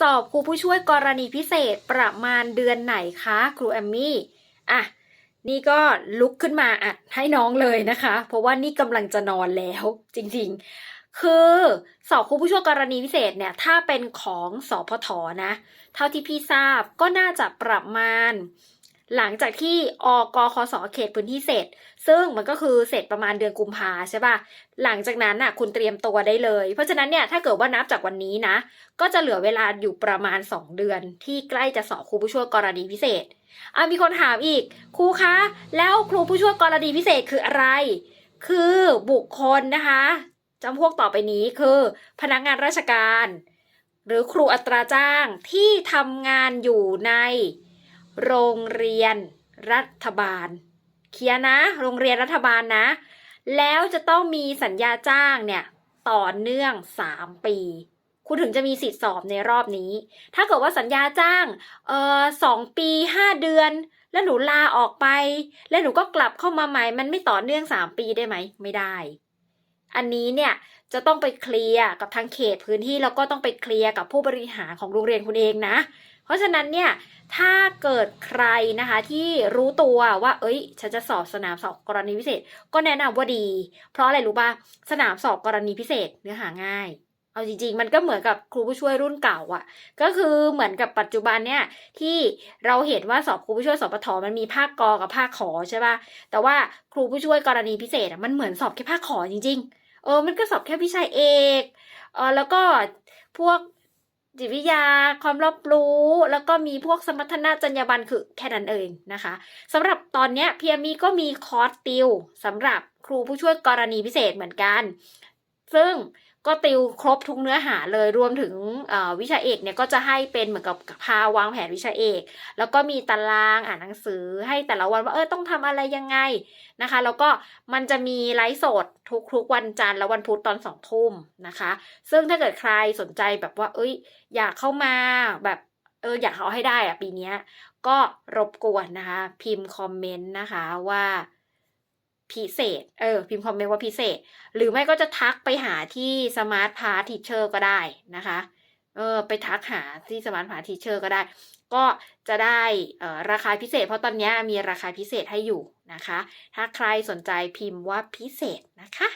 สอบครูผู้ช่วยกรณีพิเศษประมาณเดือนไหนคะครูแอมมี่อะนี่ก็ลุกขึ้นมาอัดให้น้องเลยนะคะ เพราะว่านี่กำลังจะนอนแล้วจริงๆ คือสอบครูผู้ช่วยกรณีพิเศษเนี่ย ถ้าเป็นของสอพทนะ เท่าที่พี่ทราบก็น่าจะประมาณ หลังจากที่อกคสเขตพื้นที่เสร็จ ซึ่งมันก็คือเสร็จประมาณเดือนกุมภาใช่ป่ะ หลังจากนั้นน่ะคุณเตรียมตัวได้เลย เพราะฉะนั้นเนี่ยถ้าเกิดว่านับจากวันนี้นะ ก็จะเหลือเวลาอยู่ประมาณ 2 เดือน ที่ใกล้จะสอบครูผู้ช่วยกรณีพิเศษอะมีคนถามอีก ครูคะ แล้วครูผู้ช่วยกรณีพิเศษคืออะไร คือบุคคลนะคะจำพวกต่อไปนี้คือ พนักงานราชการ หรือครูอัตราจ้างที่ทำงานอยู่ใน โรงเรียนรัฐบาล เคลียนะ โรงเรียนรัฐบาลนะ แล้วจะต้องมีสัญญาจ้างเนี่ยต่อเนื่อง 3 ปี คุณถึงจะมีสิทธิ์สอบในรอบนี้ ถ้าเกิดว่าสัญญาจ้างเอ่อสองปี 5 เดือน แล้วหนูลาออกไป แล้วหนูก็กลับเข้ามาใหม่ มันไม่ต่อเนื่อง 3 ปีได้ไหม ไม่ได้ อันนี้เนี่ยจะต้องไปเคลียร์กับทางเขตพื้นที่แล้วก็ต้องไปเคลียร์กับผู้บริหารของโรงเรียนคุณเองนะ เพราะฉะนั้นเนี่ยถ้าเกิดใครนะคะที่รู้ตัวว่า เอ้ย ฉันจะสอบสนามสอบกรณีพิเศษ ก็แนะนำว่าดี เพราะอะไรรู้ป่ะสนามสอบกรณีพิเศษเนื้อหาง่ายเอาจริงๆ มันก็เหมือนกับครูผู้ช่วยรุ่นเก่าอะ่ะ ก็คือเหมือนกับปัจจุบันเนี่ยที่เราเห็นว่าสอบครูผู้ช่วยสอบปทมันมีภาคกอกับภาคขอใช่ป่ะ แต่ว่าครูผู้ช่วยกรณีพิเศษอะมันเหมือนสอบแค่ภาคขอจริง ๆ เออมันก็สอบแค่วิชาเอกเออแล้วก็พวกจิตวิทยาความรอบรู้ แล้วก็มีพวกสมรรถนะจรรยาบรรณคือแค่นั้นเองนะคะสำหรับตอนเนี้ยพีเอมีก็มีคอร์สติวสำหรับครูผู้ช่วยกรณีพิเศษเหมือนกัน ซึ่ง ก็ติวครบทุกเนื้อหาเลยรวมถึงวิชาเอกเนี่ยก็จะให้เป็นเหมือนกับพาวางแผนวิชาเอก แล้วก็มีตารางอ่านหนังสือให้แต่ละวันว่าเออต้องทำอะไรยังไงนะคะ แล้วก็มันจะมีไลฟ์สดทุกๆวันจันทร์และวันพุธตอนสองทุ่มนะคะ ซึ่งถ้าเกิดใครสนใจแบบว่า เอ้ย อยากเข้ามาแบบเอออยากเอาให้ได้อะปีนี้ก็รบกวนนะคะ พิมพ์คอมเมนต์นะคะว่า พิเศษ เออ พิมพ์คอมเมนต์ว่าพิเศษ หรือไม่ก็จะทักไปหาที่สมาร์ทพาร์ทิเชอร์ก็ได้นะคะ เออ ไปทักหาที่สมาร์ทพาร์ทิเชอร์ก็ได้ ก็จะได้ราคาพิเศษ เพราะตอนนี้มีราคาพิเศษให้อยู่นะคะ ถ้าใครสนใจพิมพ์ว่าพิเศษนะคะ